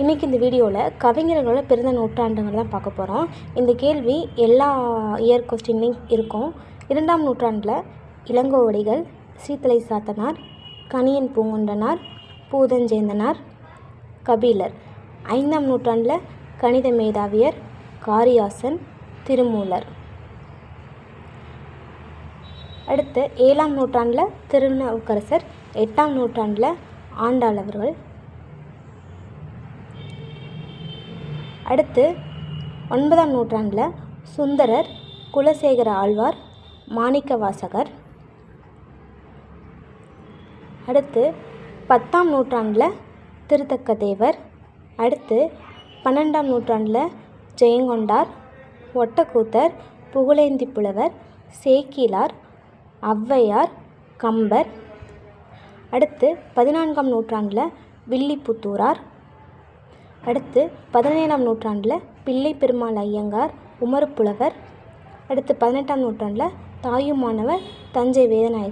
இன்றைக்கி இந்த வீடியோவில் கவிஞர்களோட பிறந்த நூற்றாண்டுகள் தான் பார்க்க போகிறோம் இந்த கேள்வி எல்லா இயர் கொஸ்டின்லேயும் இருக்கும். இரண்டாம் நூற்றாண்டில் இளங்கோவடிகள் சீத்தலை சாத்தனார் கணியன் பூங்குண்டனார் பூதஞ்சேந்தனார் கபிலர். ஐந்தாம் நூற்றாண்டில் கணித மேதாவியர் காரியாசன் திருமூலர். அடுத்து ஏழாம் நூற்றாண்டில் திருநாவுக்கரசர் எட்டாம் நூற்றாண்டில் ஆண்டாள் அவர்கள் அடுத்து ஒன்பதாம் நூற்றாண்டில் சுந்தரர் குலசேகர ஆழ்வார் மாணிக்கவாசகர் அடுத்து பத்தாம் நூற்றாண்டில் திருத்தக்க தேவர் அடுத்து பன்னெண்டாம் நூற்றாண்டில் ஜெயங்கொண்டார் ஒட்டக்கூத்தர் புகழேந்தி புலவர் சேக்கிலார் ஔவையார் கம்பர். அடுத்து பதினான்காம் நூற்றாண்டில் வில்லிபுத்தூரார். அடுத்து பதினேழாம் நூற்றாண்டில் பிள்ளை பெருமாள் ஐயங்கார் உமறுப்புலவர் அடுத்து பதினெட்டாம் நூற்றாண்டில் தாயுமானவர் தஞ்சை வேதநாயகர்